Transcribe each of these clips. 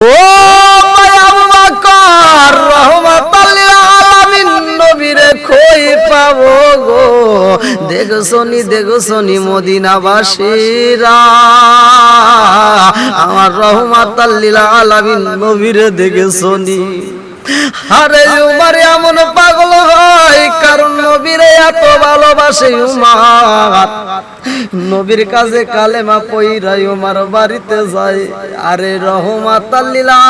ও মায়াবু বাকর রহমাতাল আলামিন, নবীরে কই পাবো গো। দেখো শনি দেখো শনি মদিনাবাসীরা। আমার রহমাতাল্লিল আলামিন, নবীরে দেখে শনি আরে উমার এমন পাগল হয়, কারণ নবীরে এত ভালোবাসে উমার। নবীর কাছে কালেমা পইরাই উমার বাড়িতে যায়। আরে রহমাত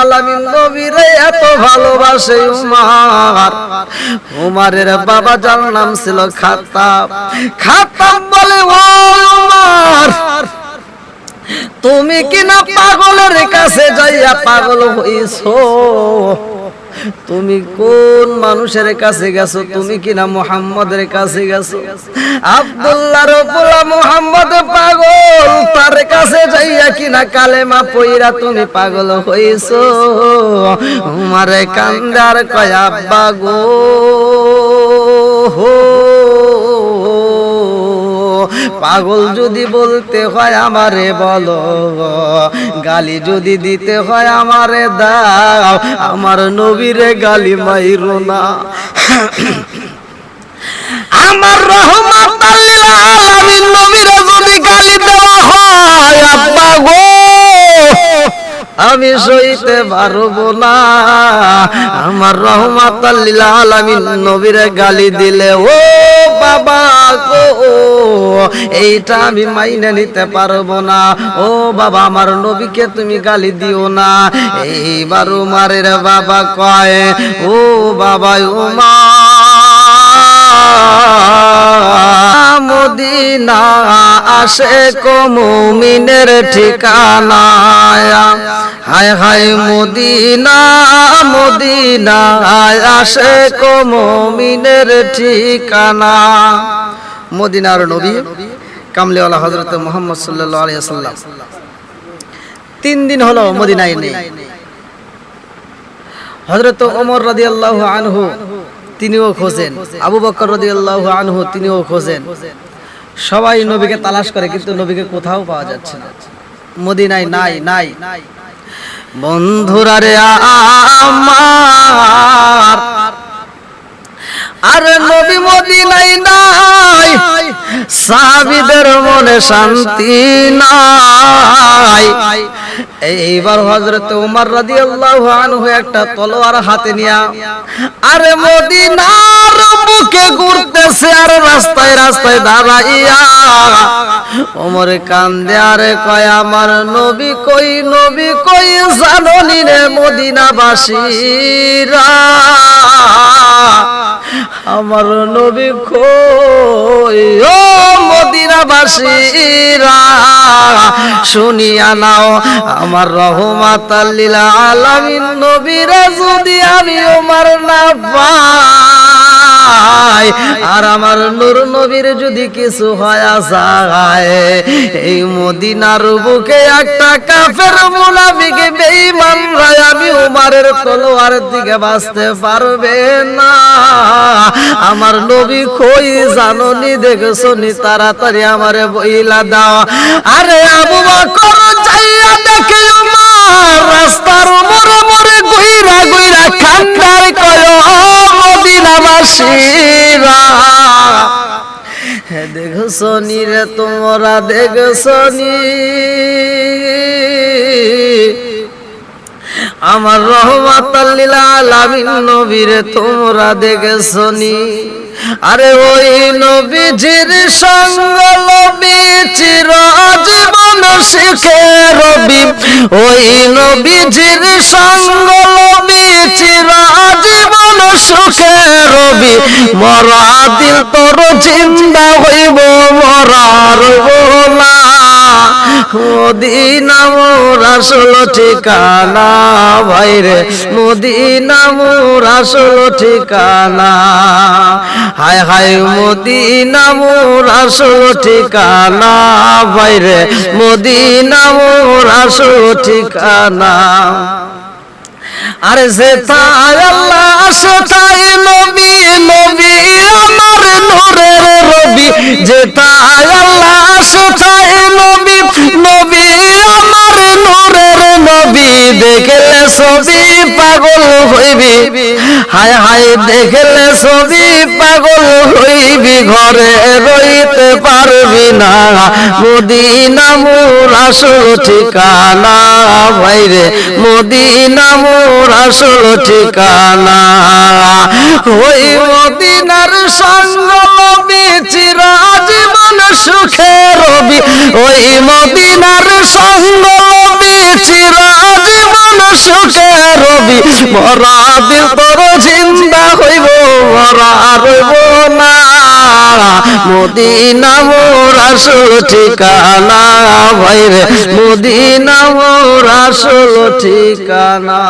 আলামিন, নবীরে এত ভালোবাসে উমার। উমারের বাবা যার নাম ছিল খাতাব। খাতাব বলে, ও উমার, তুমি কিনা পাগলের কাছে যাইয়া পাগল হইছো? তুমি কোন মানুষের কাছে গেছো? তুমি কিনা মোহাম্মদের কাছে গেছো? আব্দুল্লাহর পোলা মোহাম্মদ পাগল, তার কাছে যাইয়া কিনা কালেমা পইরা তুমি পাগল হইছো? আমারে কান্দার কয়া, আব্বা গো পাগল যদি বলতে হয় আমারে বলো গালি যদি দিতে হয় আমারে দাও, আমার নবীরে গালি মাইরো না। আমার রহমত আলামিন নবীরে যদি গালি দেওয়া হয়, আব্বা গো। আমি সইতে পারব না। আমার রহমত আলামিন নবীরে গালি দিলে, ও বাবা গো, এইটা আমি মাইনে নিতে পারব না। ও বাবা, আমার নবীকে তুমি গালি দিও না। এইবার উমারের বাবা কয়, ও বাবা উমা আসে কমুমিনের ঠিকানা হায় হায় মদিনা মদিনা, আসে কমুমিনের ঠিকানা। মদিনার নবী, কামলিওয়ালা হজরত মোহাম্মদ সাল্লাল্লাহু আলাইহি সাল্লাম তিন দিন হলো মদিনায় নেই। হজরত ওমর রাদিয়াল্লাহু আনহু, তিনিও খোঁজেন। আবু বকর রাদিয়াল্লাহু আনহু, তিনিও খোঁজেন। সবাই নবীকে তালাশ করে, কিন্তু নবীকে কোথাও পাওয়া যাচ্ছে না। মদিনায় নাই নাই। বন্ধুরা রে আমার, আর নবী মদিনায় নাই। সাহাবীদের মনে শান্তি নাই। এইবার হযরত ওমর রাদিয়াল্লাহু আনহু একটা তলোয়ার হাতে নিয়া, আরে মদিনার বুকে ঘুরতেছে আর রাস্তায় রাস্তায় দাঁড়াইয়া ওমর কান্দে, আরে কয়, আমার নবী কই নবী কই জাননি রে মদিনাবাসীরা? আমার নবী খো ও মদিনাবাসীরা, শুনিয়া নাও, আমার রহমাত আলামিন নবীরা যদি আমি আমার না আর আমার নূর নবীর যদি কিছু হয় যায় এই মদিনার বুকে একটা কাফের মুনাফিকে বেঈমান রায় আমি উমারের তলোয়ার দিকে বাঁচতে পারবে না। আমার নবী কই জাননি, দেখছ নি? তাড়াতাড়ি আমারে বইলা দাও। আরে আবু বকর যাইয়া দেখে উমার রাস্তার মোড়ে মোড়ে গুইরা গুইরা খান্ডার কয় মদিনাবাসীরা। দেখো সনি রে তোমরা দেখো সনি। আমার রহমাত আলামিন নবীরে তোমরা দেখে নি আরে ওই নবীজির সঙ্গ লবি জীবন শিখে রবি। ওই নবীজির সঙ্গ লবি জীবন সুখে রবি। মরা দিল তোর চিন্তা হইব, মরার না মদিনা মোর আসল ঠিকানা ভাইরে, মদিনা মোর আসল ঠিকানা। হায় হায় মদিনা মোর আসল ঠিকানা বাইরে মদিনা মোর আসল ঠিকানা। আরে যেথায় আল্লাহ সেথায় নবী নবী আমার নূরের রবি। যেথায় আল্লাহ, সেথায় নবী নবী আমার নূরের নবী। দেখলে ছবি পাগল হইবি। হায় হায়, দেখলে ছবি পাগল হইবি। ঘরে রইতে পারবি না। মদিনা মোর আসল ঠিকানা। ভাইরে, মদিনা মোর আসল ঠিকানা। ওই মদিনার সঙ্গ চিরজীবন সুখে রবি। ওই মদিনার সঙ্গ চিরজীবন সুখে রবি। মরা দিল তোর জিন্দা হইব মরা রইব না। মদিনা মোর আসল ঠিকানা ভাইরে মদিনা মোর আসল ঠিকানা।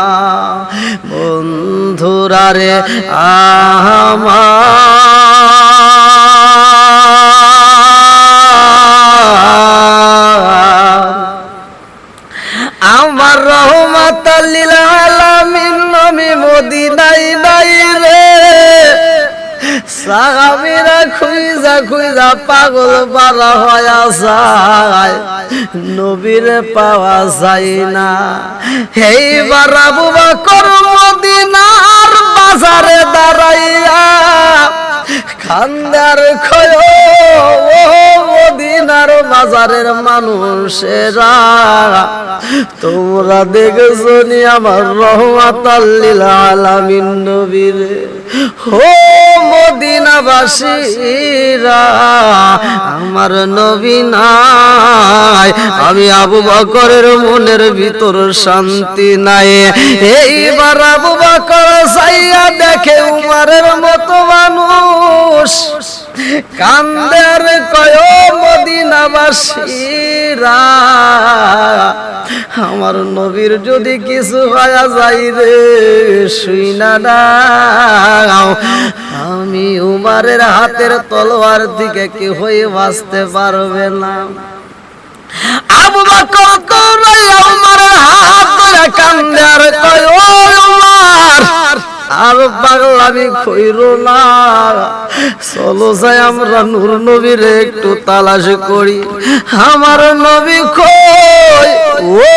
বন্ধুরা রে আমার আমার রহমত আলামিন, নবী মদিনাই নাই রে। সাহাবীরা খুইজা খুইজা পাগল পারা হয়া যায়। নবীরে পাওয়া যায় না। এইবার আবু বকর মদিনার বাজারে দাঁড়াইয়া খান্দার খয় মদিনার বাজারের মানুষেরা, তোমরা দেখেছ আমার রহমাত আল্লিল আলামিন নবীর? হো মদিনাবাসীরা, আমার নবী নাই। আমি আবু বকরের মনের ভিতর শান্তি নাই। এইবার আবু বকর সাইয়া দেখে উমারের মতো মানুষ। কান্দের কয় মদিনাবাসীরা, আমার নবীর যদি কিছু হয়ে যাই রে, শুই না দাও। আমি উমারের হাতের তলোয়ার দিকে কি হয়ে বাঁচতে পারবে না। আবু বকর পাগলামি কইর না চলো যাই আমরা নূর নবীর একটু তালাশ করি। আমার নবী কই? ও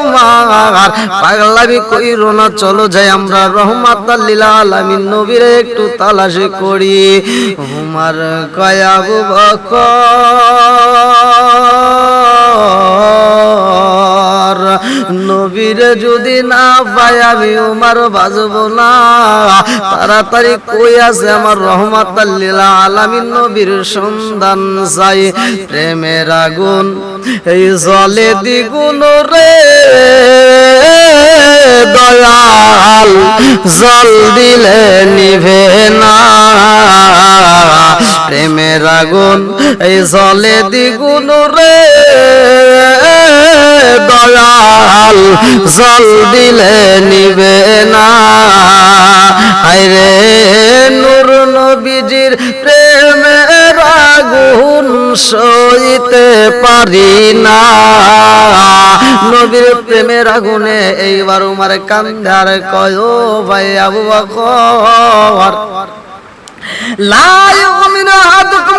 উমার, পাগলামি কইর না, চলো যাই আমরা রহমাত লিল আলামিন নবীর একটু তালাশ করি। উমার কয়াবু বকর নবীরে যদি না পাই আমি উমার বাজব না। তাড়াতাড়ি কই আছে আমার রহমাত আলামিন নবীর সন্ধান চাই। প্রেমের আগুন, এই জলে দ্বিগুণ রে। দয়াল জল দিলে নিভে না। প্রেমের আগুন, এই জলে দ্বিগুণ রে। দয়াল জল দিলে নিবে না। আরে নূর নবীজির প্রেমে রাগুন সইতে পারি না। নবীর প্রেমে রাগুনে এইবার উমার কান্দার কয় ভাই আবু বকর। লা ইউমিনু আহাদুকুম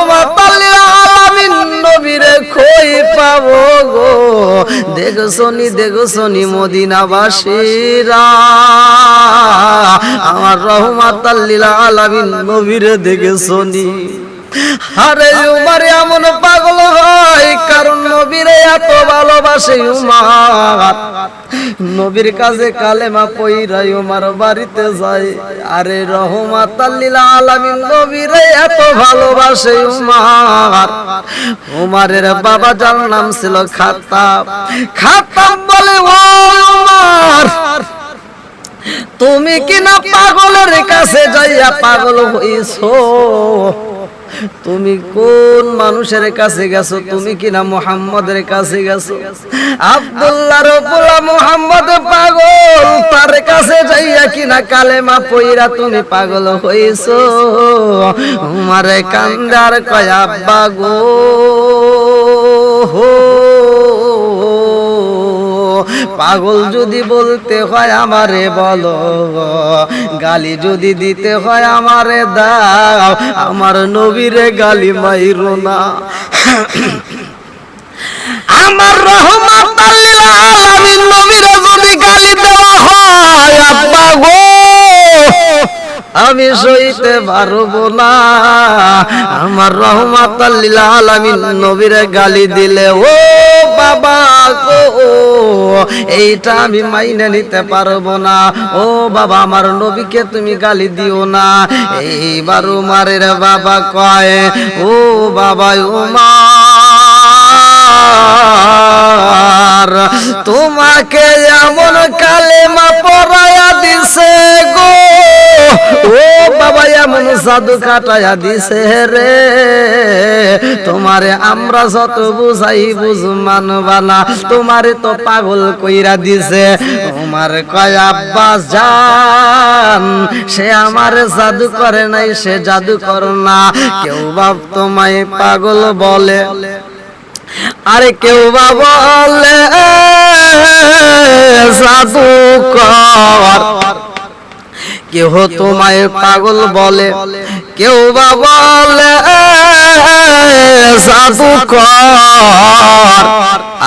দেখছনি দেখছনি মদিনাবাসীরা। আমার রহমাতাল্লিল আলামিন দেখে দেখছনি আরে উমার এমন পাগল হয়, কারণ নবীরে এত ভালোবাসে উমার। নবীর কাছে কালেমা পইরাই উমার বাড়িতে যায়। আরে রহমাত আলামিন, নবীরে এত ভালোবাসে উমার। উমারের বাবা যার নাম ছিল খাতাব। খাতাব বলে, ও উমার, তুমি কি না পাগলের কাছে যাইয়া পাগল হইছো? তুমি কোন মানুষের কাছে গেছো? তুমি কিনা মোহাম্মদের কাছে গেছো? আব্দুল্লাহ রবুল্লাহ মোহাম্মদ পাগল, তার কাছে যাইয়া কিনা কালেমা পইরা তুমি পাগল হইছো? আমারে কান্দার কয়া পাগল হো। পাগল যদি বলতে হয় আমারে বলো, গালি যদি দিতে হয় আমারে দাও, আমার নবীরে গালি মাইরো না। আমার রহমত নবীরে যদি গালি দেওয়া হয় গো। আমি সইতে পারব না। আমার রহমত আলামিন নবীরে গালি দিলে, ও বাবা গো, এইটা আমি মাইনে নিতে পারব না। ও বাবা, আমার নবীকে তুমি গালি দিও না। এইবার উমারের বাবা কয়, ও বাবা উমার জাদু কাটায়া পাগল কইরা দিছে। তোমার জান, সে আমার জাদু করে নাই, সে জাদু কর না। কেউ বাপ তোমায় পাগল বলে, আরে কেউ বা বলে, জাদু কর। কেহ তোমায় পাগল বলে? কেউ বা বলে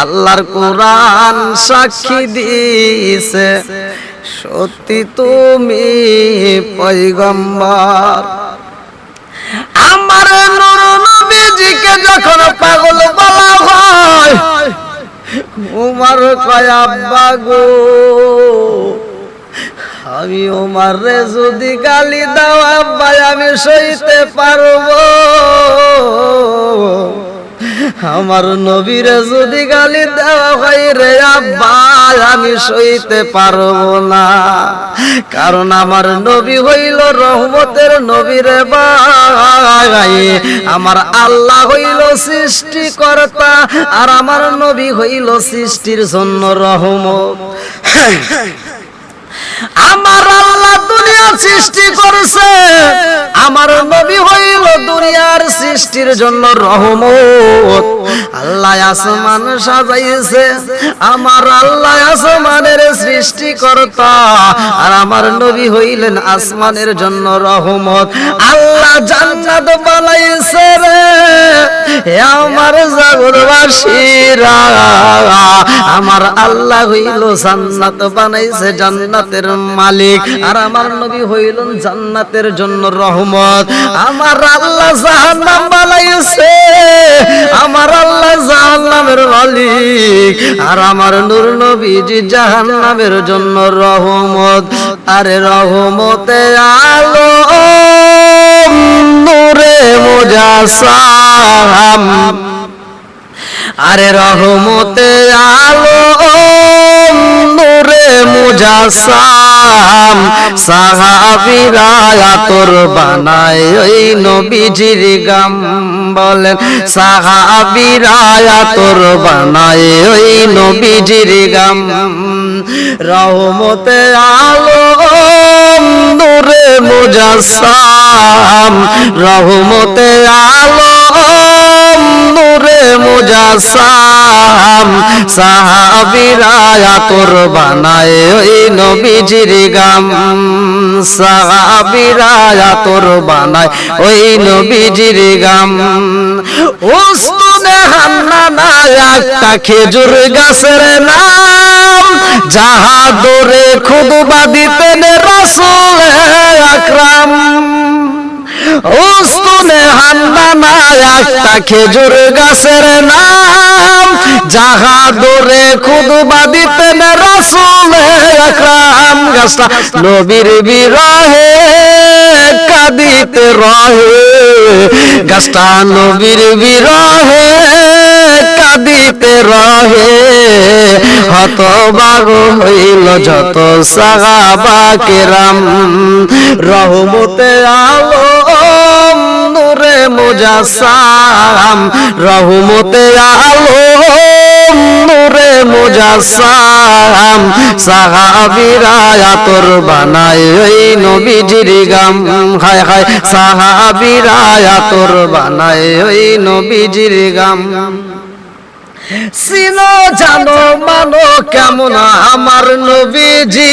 আল্লাহর কোরআন সাক্ষী দিছে সত্যি তুমি পৈগম্বর আমার নূর নবীজিকে যখন পাগল বলা হয়, উমার কয়, আব্বা গো। আমি ওমার রে যদি গালি দাও আব্বা আমি সইতে পারব। আমার নবীরে যদি গালি দেওয়া হয় রে আব্বা আমি সইতে পারব না। কারণ আমার নবী হইল রহমতের নবীরে বাই আমার আল্লাহ হইল সৃষ্টিকর্তা, আর আমার নবী হইল সৃষ্টির জন্য রহমত। আমার আল্লাহ দুনিয়া সৃষ্টি করেছে। আমার নবী হইল দুনিয়ার সৃষ্টির জন্য রহমত। আল্লাহ আসমান সাজাইছে, আমার আল্লাহ আসমানের সৃষ্টিকর্তা আর আমার নবী হইলেন আসমানের জন্য রহমত। আল্লাহ জান্নাত বানাইছে রে। হে আমার জাগরবাসীরা। আমার আল্লাহ হইল জান্নাত, বানাইছে জান্নাতের মালিক। আর আমার নবী হইলেন জান্নাতের জন্য রহমত। আমার আল্লাহ জাহান্নাম বানাইছে। আমার আল্লাহ জাহান্নামের মালিক। আর আমার নূর নবীজি জাহান্নামের জন্য রহমত আরে রহমতে আলো নূরে মুজাসাম। আরে রহমতে আলো নূরে মুজাসাম সাহাবীরা তোর বানায় ওই নবীজির গাম বলেন, সাহাবীরা তোর বানায় ওই নবীজির গাম। রহমতে আলো নূরে মুজাসাম রহমতে আলো নূরে মুজাসাম, সাহাবীরা তোর বানায় ওই নবীজির গাম। সাহাবীরা তোর বানায় ওই নবীজির গাম। উস্তুনে হান্না না একটা খেজুর গাছের নাম যাহা দরে খুদবা দিতেন রাসূল আকরাম। উস্তুনে হান্নানা একটা খেজুর গাছের নাম। যাহা দরে খুদবা দিতেন রাসূল আকরাম। গাছটা নবীর বিরহে কাঁদিতে রহে। গাছটা নবীর বিরহে কাঁদিতে রহে। হতবাগ হইল যত সাহাবা কেরাম। রহমতে আলো মুজাসাম, রহমতে আলম নূরে মুজাসাম। সাহাবিরা আতর বানায়, ওই নবীজির গাম। হায় হায়, সাহাবিরা আতর বানায়, ওই নবীজির গাম। সিনো জানো মানো কেমন আমার নবীজি,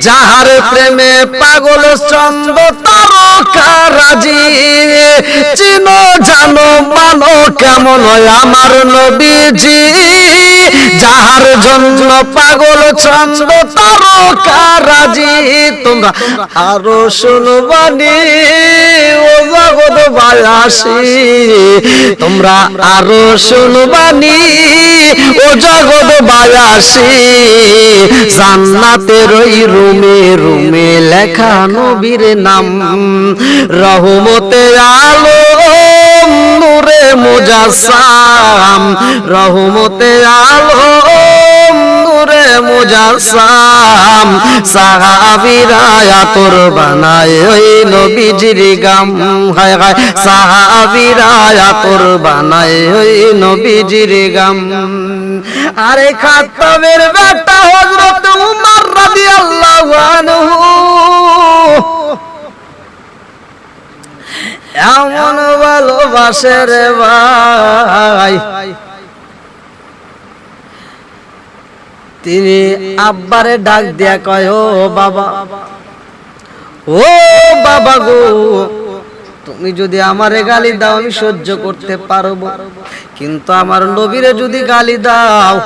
যাহার প্রেমে পাগল চন্দ্র তারকা রাজি চিনো জানো মানো কেমন আমার নবীজি যাহার জন্য পাগল চন্দ তারকারাজি, তোমরা আরও শুনবানি ও জগৎ বায়াসি তোমরা আরও শুনবানি ও জগৎ বায়াসি জান্নাতের ওই রুমে রুমে লেখা নবীর নাম রহমতে আলো নূরে মুজাসাম রহমতে আলো নূরে মুজাসাম সাহাবিরা আতর বানায় ওই নবীজির গাম, হায় হায়। সাহাবিরা আতর বানায় ওই নবীজির গাম। আরে খাতাবের বেটা হযরত উমর রাদিয়াল্লাহু আনহু। এমন ভালোবাসে রে ভাই। তিনি আব্বারে ডাক দিয়া কয় ও বাবা ও বাবা গো তুমি যদি আমারে গালি দাও, আমি সহ্য করতে পারব। কিন্তু আমার নবীরে যদি গালি দাও,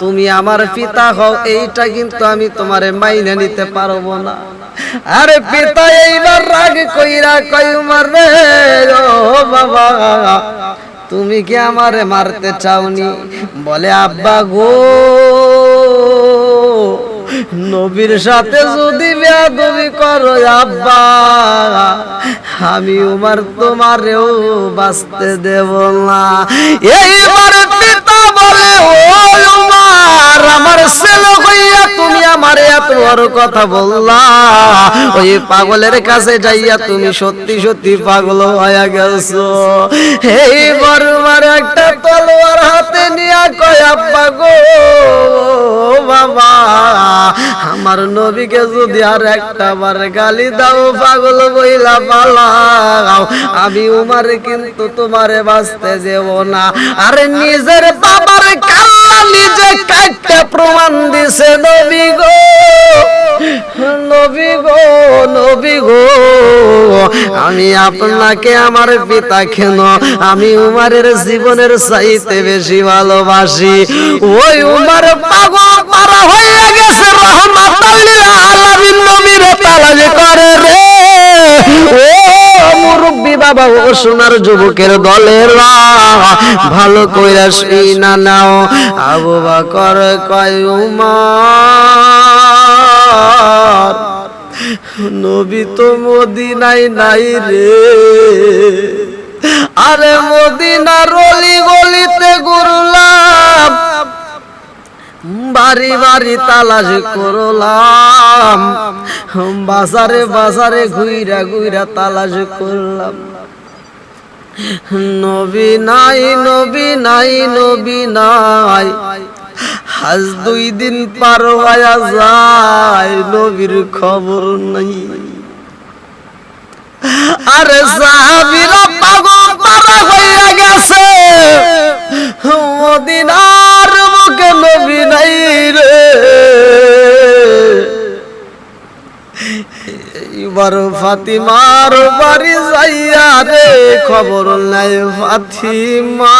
তুমি আমার পিতা হও, এইটা কিন্তু আমি তোমারে মাইনে নিতে পারব না। আরে পিতা, এইবার রাগ কইরা কই উমার রে ও বাবা, তুমি কি আমারে মারতে চাওনি? বলে, আব্বা গো। নবীর সাথে যদি বেয়াদবি করো, আব্বা, আমি উমার তোমারেও বাঁচতে দেব না। এইবার পিতা বলে ও উমার, আমার ছেলে হইয়া তুমি আমার এত বড় কথা বললা। ওই পাগলের কাছে যাইয়া তুমি সত্যি সত্যি পাগল হয়ে গেছো। এই বড়মার একটা তলোয়ার হাতে নিয়া কয়া, আব্বা গো, বাবা, আমার নবীকে যদি আর একটা বার গালি দাও, পাগল বইলা পালাও। আমি উমার কিন্তু তোমারে বাঁচতে দেব না। আরে নিজের বাবার কাল্লা নিজে কাটতে প্রমাণ দিছে নবী গো। নবী গো নবী গো, আমি আপনাকে আমার পিতা কেন? আমি উমারের জীবনের চাইতে বেশি ভালোবাসি। ওই উমার পাগল পারা হয়ে গেছে, রহমাতাল্লিল আলামিন নবীর সোনার যুবকের দলের, ভালো কইরা শুই না নাও। আবু বাকর কয় উমার নবী তো মদিনাই নাই রে। আরে মদিনার অলি গলিতে ঘুরলাম, বাড়ি বাড়ি তালাশ করলাম, বাজারে বাজারে ঘুইরা ঘুইরা তালাশ করলাম। নবী নাই নবী নাই নবী নাই। আজ দুই দিন পার হয়ে যায়, নবীর খবর নাই। আরে সাহাবিরা পাগল পারা হইয়া গেছে। মদিনার মুখে নবী নাই রে। এবার ফাতিমার বাড়ি যাইয়া রে, খবর নাই ফাতিমা।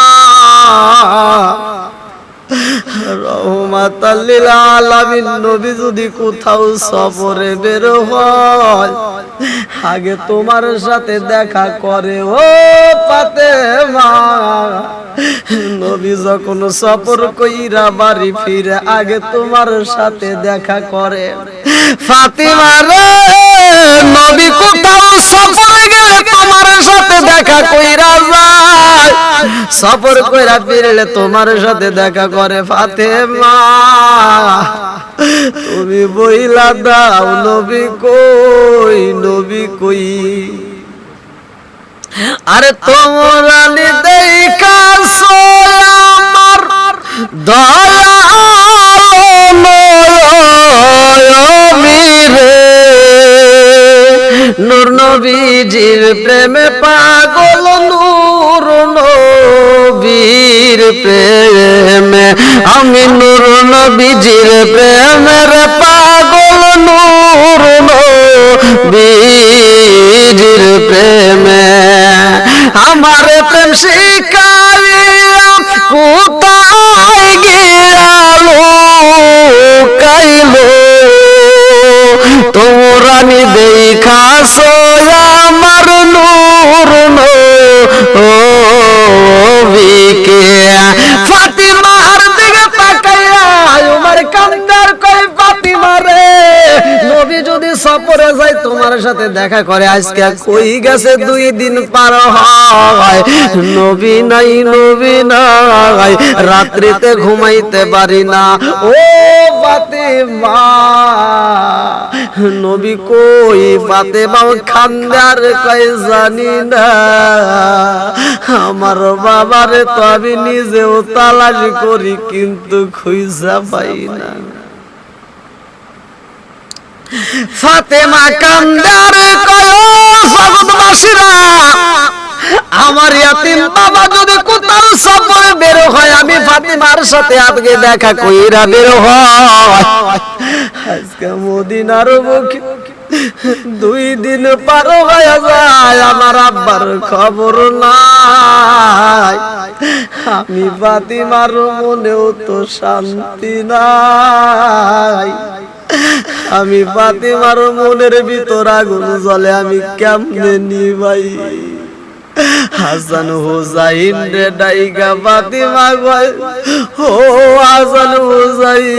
রহমাতাল্লিল আলামিন নবী যদি কোথাও সফরে বের হয়, আগে তোমার সাথে দেখা করে, ও পাতে নবী যখন সফর কইরা বাড়ি ফিরে, আগে তোমার সাথে দেখা করে। ফাতিমা রে, নবী কোথাও সফরে গেলে তোমার সাথে দেখা কইরা যায়। সফর কইরা ফিরলে তোমার সাথে দেখা করে ফাতেমা। তুমি বইলা দাও নবী কই নবী কই। আরে তোমরা দেখা আমার দয়ামীরে নূর নবীজির প্রেমে পাগল প্রেমে, আমি নূর নবীজির প্রেমের পাগল নূর নবীজির প্রেমে। আমার প্রেম শিকারিয়া কোথায় গিয়ালো কাইলো তোমরা নি দেখাস আমার নূর সফরে যায় তোমার সাথে দেখা করে আজকে কই গেছে দুই দিন পার হয়? নবী নাই নবী নাই, রাত্রিতে ঘুমাইতে পারি না। ও ফাতিমা, নবী কই পাতে ফাতেমা খান্দার কই জানি না। আমার বাবারে তো আমি নিজেও তালাশ করি, কিন্তু খুঁজা পাই না। ফাতেমা কান্দার কয় জগৎবাসীরা আমার ইয়াতিম বাবা যদি কোথাও সফরে বের হয়, আমি ফাতিমার সাথে আজকে দেখা কইরা বের হয়। আজকে মদিনার মুখে দুই দিন পার হয়ে যায়, আমার আব্বার খবর নাই। আমি ফাতিমার মনেও তো শান্তি নাই। আমি ফাতিমার মনের ভিতর আগুন জ্বলে, আমি কেমনে নিবাই? হাসান হুসাইন রে ডাইগা ফাতিমা গয়, ও হাসান হুসাইন,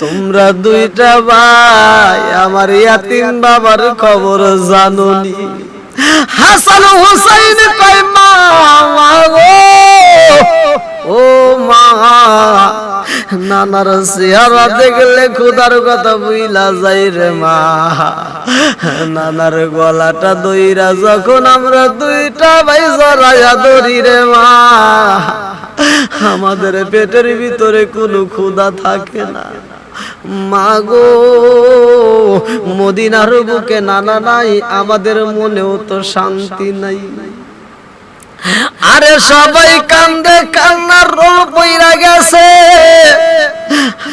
তোমরা দুইটা ভাই, আমার ইয়াতিম বাবার খবর জানুনি। হাসান হুসাইন কয়, মা মা ও মা নানার চেহারা দেখলে খুদার কথা বুইলা যাই রে মা। নানার গলাটা দইরা যখন আমরা দুইটা ভাই জড়াইয়া ধরি রে মা। আমাদের পেটের ভিতরে কোনো ক্ষুধা থাকে না। মাগো মদিনার বুকে নানা নাই, আমাদের মনেও তো শান্তি নাই। আরে সবাই কান্দে কান্নার রোল পইরা গেছে।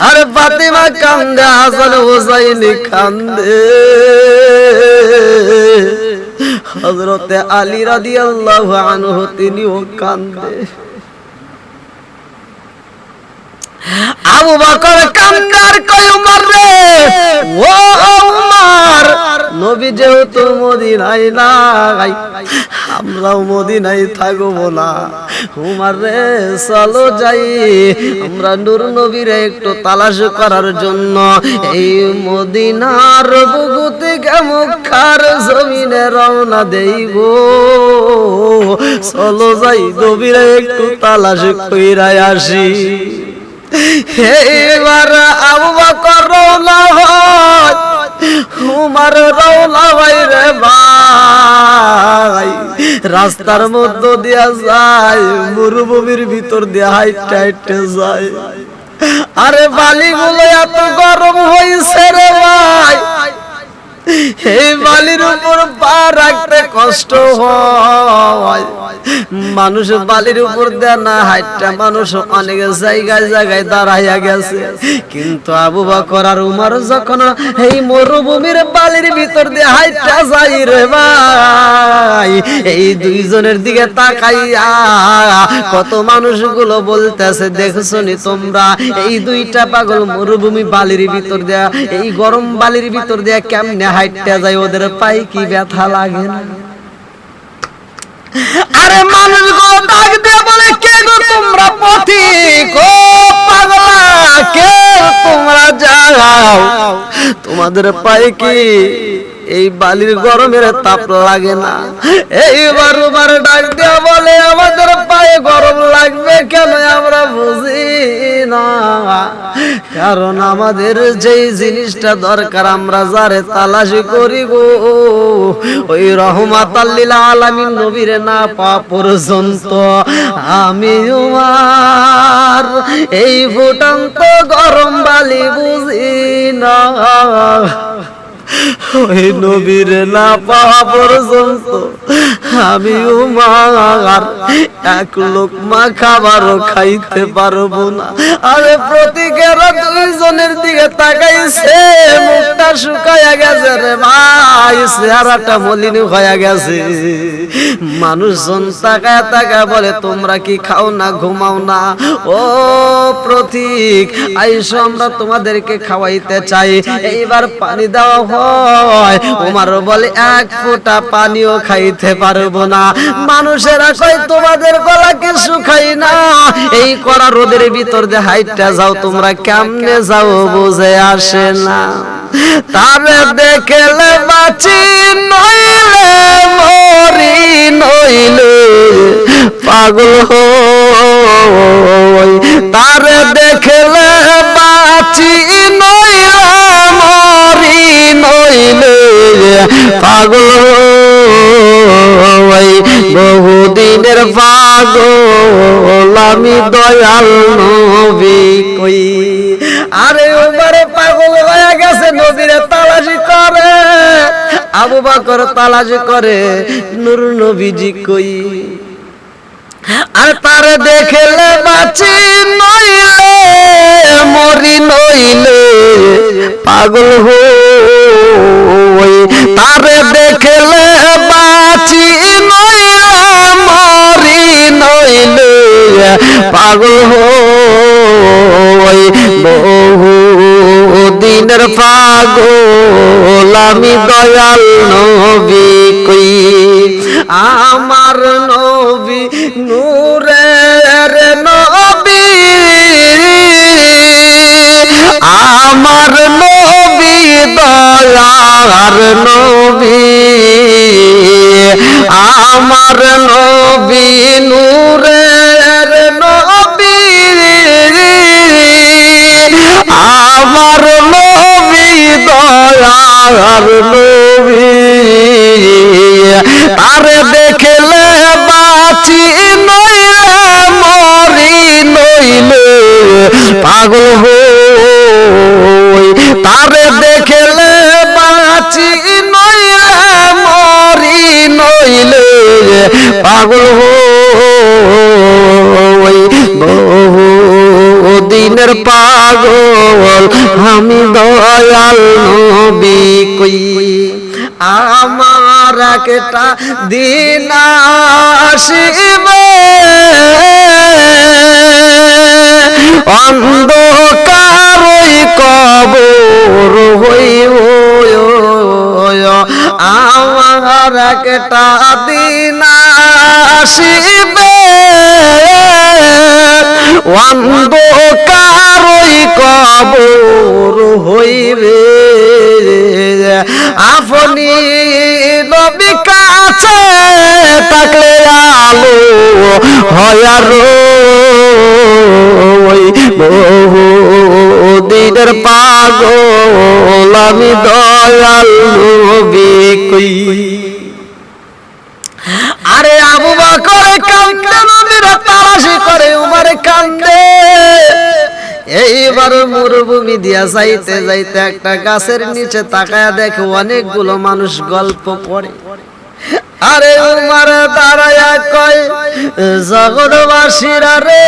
আরে ফাতিমা কান্দে হাসান হুসাইনি কান্দে। হজরতে আলী রাদিয়াল্লাহু আনহু তিনিও কান্দে। আবু বকর কান্দার কয় উমর রে ও উমর নবী যেহেতু মদিনায় নাই, আমরাও মদিনায় থাকব না। উমর রে, চলো যাই। আমরা নূর নবীর একটু তালাশ করার জন্য। এই মদিনার থেকে মুখার জমিনে রওনা দেইব। চলো যাই নবীর একটু তালাশ কইরাই আসি। এবার আবু বকর রওনা হয়, উমার রওনা হয় রে ভাই। রাস্তার মধ্য দিয়া যায়, মরুভূমির ভিতর দিয়া হাইটে হাইটে যায়। আরে বালিগুলো এত গরম হয়েছে রে ভাই। বালির উপর পা রাখতে কষ্ট হয়। মানুষ বালির উপর দেয় না, হাইটটা মানুষ অনেক জায়গায় জায়গায় দাঁড়াইয়া গেছে। কিন্তু আবু বকর আর উমর যখন এই মরুভূমির বালির ভিতর দিয়ে হাইটটা যাই রে ভাই, এই দুইজনের দিকে তাকাইয়া কত মানুষগুলো বলতেছে, দেখছ নি তোমরা, এই দুইটা পাগল মরুভূমি বালির ভিতর দেয়া, এই গরম বালির ভিতর দেয়া কেমনে হাইটটা যায়, ওদের পাই কি ব্যথা লাগে না? আরে মানুষগুলো ডাক দিয়ে বলে কে গো তোমরা পথিক ও পাগলা? কে তোমরা যাও তোমাদের পায়ে কি এই বালির গরমের তাপ লাগে না? এইবার উমার ডাক দেওয়া বলে, আমাদের গরম লাগবে কেন আমরা বুঝি না? কারণ আমাদের যেই জিনিসটা দরকার, আমরা যারে তালাশি করি গো ওই রহমাত আল্লিল আলামিন নবীর না পা পর্যন্ত। আমি উমার, এই ফুটন্ত গরম বালি বুঝি না। ওই নবীর না পাওয়া পর্যন্ত আমি উমার, এক লোকমা খাবারও খাইতে পারব না। আরে প্রতীকের দুইজনের দিকে তাকাইছে, মুখটা শুকাইয়া গেছে রে ভাই, চেহারাটা মলিন হয়ে গেছে। মানুষজন তাকায় তাকায় বলে, তোমরা কি খাও না, ঘুমাও না? ও প্রতীক, আইসো, আমরা তোমাদেরকে খাওয়াইতে চাই। এইবার পানি দেওয়া হয় উমার বলে, এক ফোঁটা পানিও খাইতে পারব না। মানুষেরা কয়, তোমাদের গলা কি শুকাই না। এই করা রোদের ভিতর দিয়ে হাইটটা যাও, তোমরা কেমনে যাও বুঝে আসে না। তারে দেখলে বাঁচি নইলে, মরি নইলে পাগল হই। তারে দেখলে বাঁচি নইলে নইলে পাগল বহুদিনের পাগল, আমি দয়াল নবী কই। আরে ওবারে পাগল হয়ে গেছে নবীরে তালাশি করে। আবু বকর তালাশি করে, নূর নবীজি কই। আর তারে দেখলে বাঁচি নইলে মরি নইলে পাগল হই। তারে দেখলে বাঁচি নইলে মরি নইলে পাগল হই। বহু দিনের পাগল আমি দয়াল নবী কই। আমার নবী নূরের আমার নবী, দয়ার নবী। আমার নবী, নূরের নবী। আমার নবী, দয়ার নবী। তারে দেখলে বাঁচি নইলে, মরি নইলে, পাগল তারে দেখলে বাঁচি নইলে, মরি নইলে। পাগল হই বহু দিনের পাগল, আমি দয়াল নবী কই। আমার একটা দিন আসিবে অন্ধকারই কবর হইব আমার একটা দিন আসিবে। অন্ধকারই কবর হইবে। আপনি আলো হয়ার বহু দিনের পাগল আমি দয়াল কই। আরে আবু বকর কান্দে নবীর তালাশি করে, উমার কান্দে এইবার মরুভূমি দিয়া যাইতে যাইতে একটা গাছের নিচে তাকায়া দেখে অনেকগুলো মানুষ গল্প করে আরে উমার দাঁড়ায়া কয় জগৎবাসীরা রে।